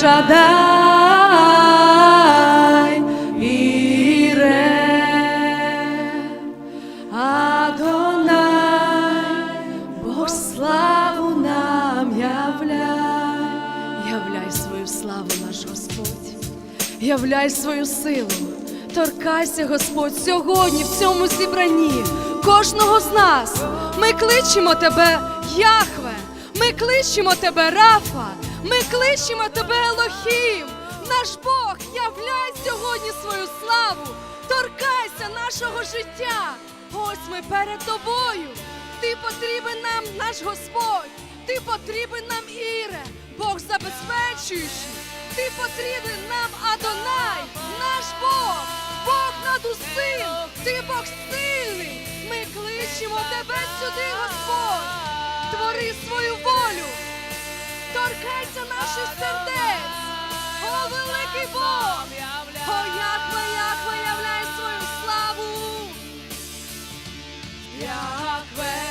Шадай, Іре, Адонай, Бог славу нам являй, являй свою славу, наш Господь, являй свою силу. Торкайся, Господь, сьогодні в цьому зібранні, кожного з нас. Ми кличемо тебе, Яхве, ми кличемо тебе, Рафа, ми кличемо тебе, Елохім. Наш Бог, являй сьогодні свою славу, торкайся нашого життя. Ось ми перед тобою. Ти потрібен нам, наш Господь, ти потрібен нам, Іре, Бог забезпечуючий. Ти потрібен нам, Адонай, наш Бог, Бог над усім, ти Бог сильний. Ми кличемо тебе сюди, Господь. Твори свою Торкайся наших сердець. О, великий Бог! О, як Яхве, являй свою славу. Яхве,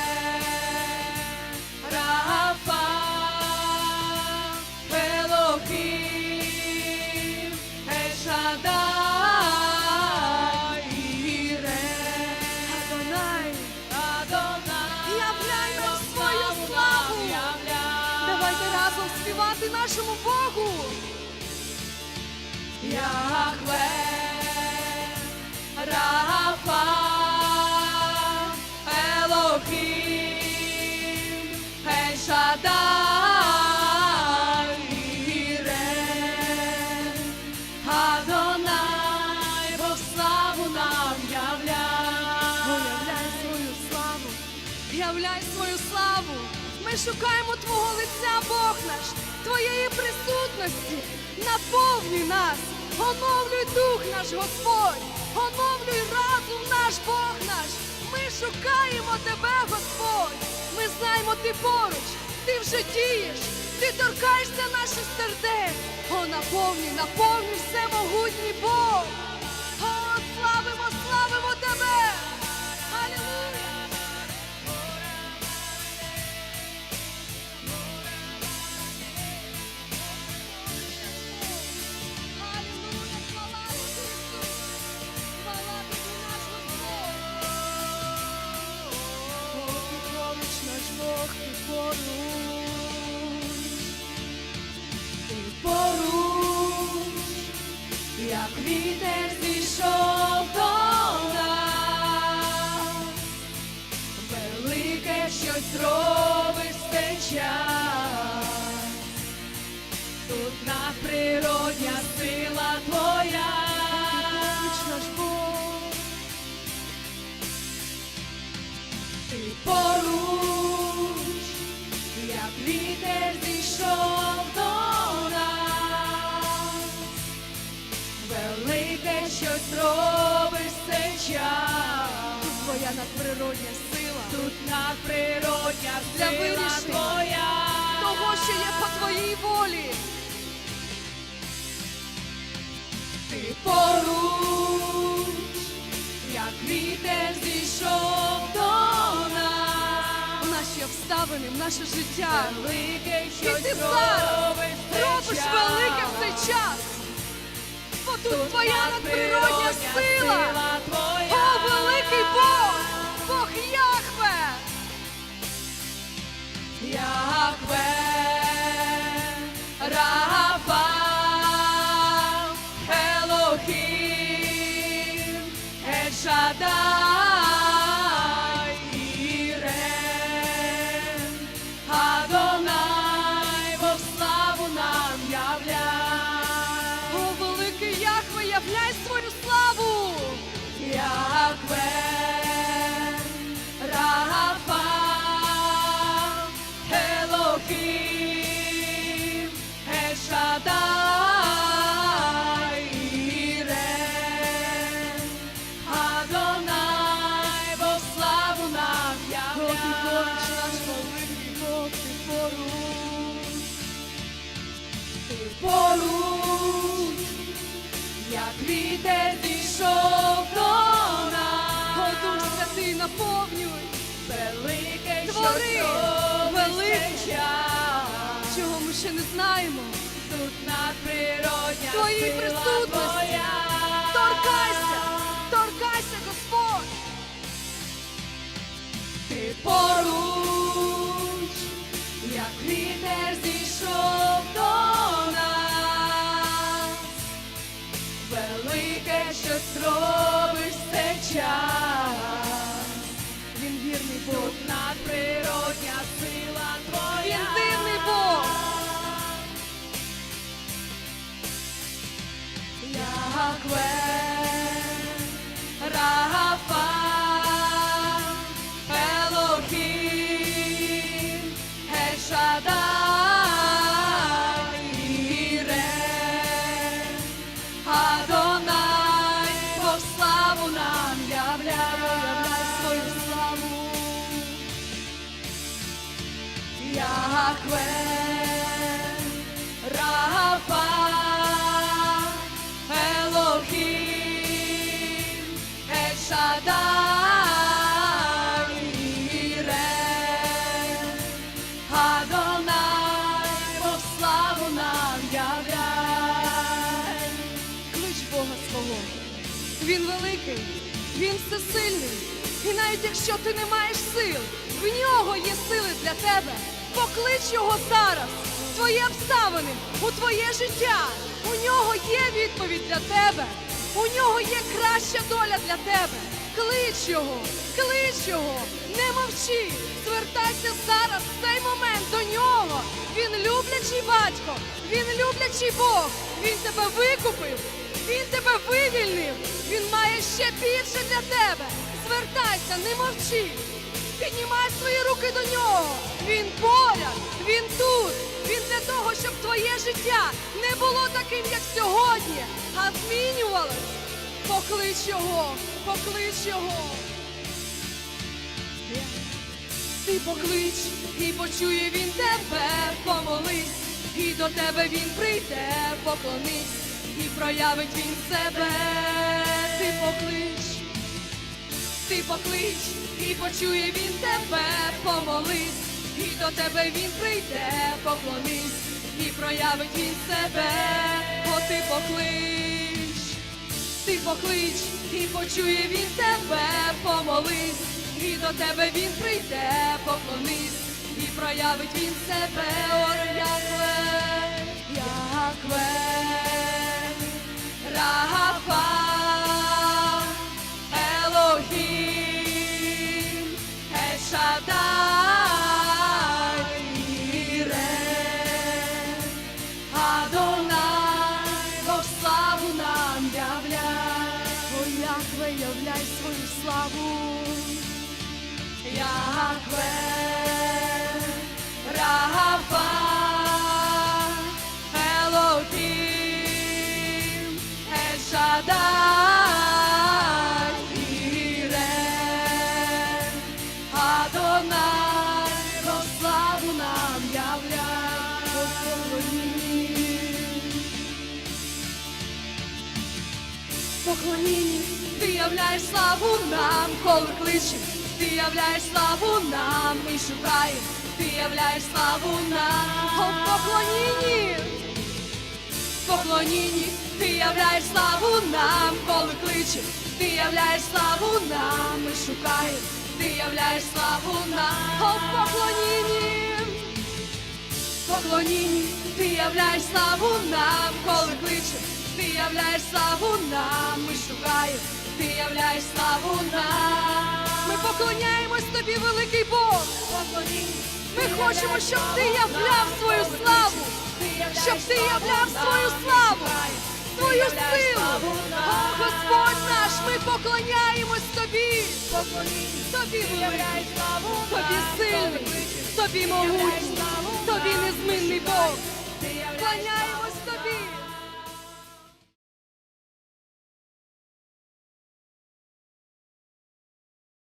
Яхве, Рафа, Елохим, Ешадай, Іре, Адонай, славу нам являй. Являй свою славу, являй свою славу. Ми шукаємо Твого лиця, Бог наш, Твоєї присутності. Наповнюй нас, оновлюй дух наш Господь, оновлюй разум наш Бог наш. Ми шукаємо Тебе, Господь. Ми знаємо, Ти поруч, Ти вже дієш, Ти торкаєшся наших сердець. О, наповнюй, наповнюй всемогутній Бог. Ти поруч, як вітер зійшов до нас. Велике щось робиш цей час. Тут твоя надприродня сила. Тут надприродня Для вирішення твоя. того, що є по твоїй волі. Ти поруч, як вітер зійшов в наше життя. Велике І ти зараз робиш велике в цей час. Бо тут твоя надприродня сила. Elohim, El Shaddai, Irem, Adonai, бо славу поруч, ти поруч, як вітер дійшов до наповнюй, велике, що час. чого ми ще не знаємо. Тут надприродня Твоїй сила присутності. Торкайся, якщо ти не маєш сил, в нього є сили для тебе. Поклич його зараз, твої обставини, у твоє життя. У нього є відповідь для тебе. У нього є краща доля для тебе. Клич його, клич його, не мовчи. Звертайся зараз в цей момент до нього. Він люблячий батько, він люблячий Бог. Він тебе викупив, він тебе вивільнив. Він має ще більше для тебе. Звертайся, не мовчи. Піднімай свої руки до нього. Він поряд, він тут. Він для того, щоб твоє життя не було таким, як сьогодні, а змінювалось. Поклич його, поклич його. Ти поклич, і почує він тебе, помолись, і до тебе він прийде, поклонись, і проявить він себе. Ти поклич, ти поклич, і почує він тебе, помолись, і до тебе він прийде, поклонись, і проявить він себе, О, ти поклич, ти поклич, і почує він тебе, помолись, і до тебе він прийде, поклонись, і проявить він себе, Ор Яхве, Яхве, славу. Яхве, кличем, ти являєш славу нам і шукаєш, ти являєш славу нам. О, поклонінні. Поклонінні, ти являєш славу нам, коли кличем, ти являєш славу нам і шукаєш, ти являєш славу нам. О, поклонінні. Поклонінні, ти являєш славу нам, коли кличем, ти являєш славу нам, ми шукаєш, ти являєш славу нам. Ми поклоняємось тобі, великий Бог. Ми хочемо, щоб ти являв свою славу, щоб ти являв свою славу, свою силу. О, Господь наш, ми поклоняємось тобі. Тобі великий, тобі сильний, тобі могутній, тобі незмінний Бог. Кланяємось